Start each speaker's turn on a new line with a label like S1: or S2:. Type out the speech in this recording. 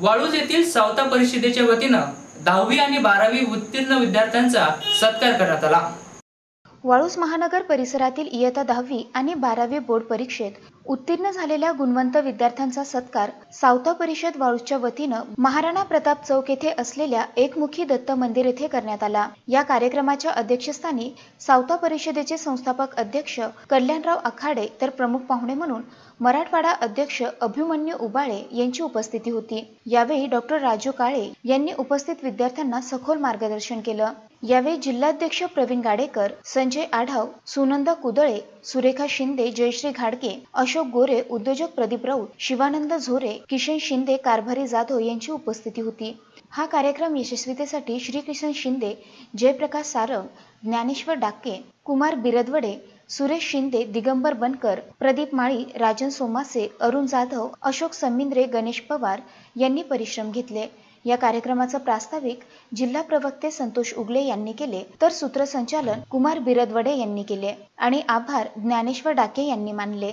S1: वाळूज येथील सावता परिषदेच्या वतीनं दहावी आणि बारावी उत्तीर्ण विद्यार्थ्यांचा सत्कार करण्यात आला.
S2: वाळूस महानगर परिसरातील इयत्ता दहावी आणि बारावी बोर्ड परीक्षेत उत्तीर्ण झालेल्या गुणवंत विद्यार्थ्यांचा सत्कार सावता परिषद वाळूसच्या वतीनं महाराणा प्रताप चौक येथे असलेल्या एकमुखी दत्त मंदिर येथे करण्यात आला. या कार्यक्रमाच्या अध्यक्षस्थानी सावता परिषदेचे संस्थापक अध्यक्ष कल्याणराव आखाडे तर प्रमुख पाहुणे म्हणून मराठवाडा अध्यक्ष अभिमन्यू उबाळे यांची उपस्थिती होती. यावेळी डॉक्टर राजू काळे यांनी उपस्थित विद्यार्थ्यांना सखोल मार्गदर्शन केलं. यावेळी जिल्हाध्यक्ष प्रवीण गाडेकर संजय आढाव सुनंदा कुदळे सुरेखा शिंदे जयश्री घाडके अशोक गोरे उद्योजक प्रदीप राऊत शिवानंद झोरे किशन शिंदे कारभारी जाधव यांची उपस्थिती होती. हा कार्यक्रम यशस्वीतेसाठी श्रीकिशन शिंदे जयप्रकाश सारंग ज्ञानेश्वर डाके कुमार बिरदवडे सुरेश शिंदे दिगंबर बनकर प्रदीप माळी राजन सोमासे अरुण जाधव अशोक समिंद्रे गणेश पवार यांनी परिश्रम घेतले. या कार्यक्रमाचं प्रास्ताविक जिल्हा प्रवक्ते संतोष उगले यांनी केले तर सूत्रसंचालन कुमार बिरदवडे यांनी केले आणि आभार ज्ञानेश्वर डाके यांनी मानले.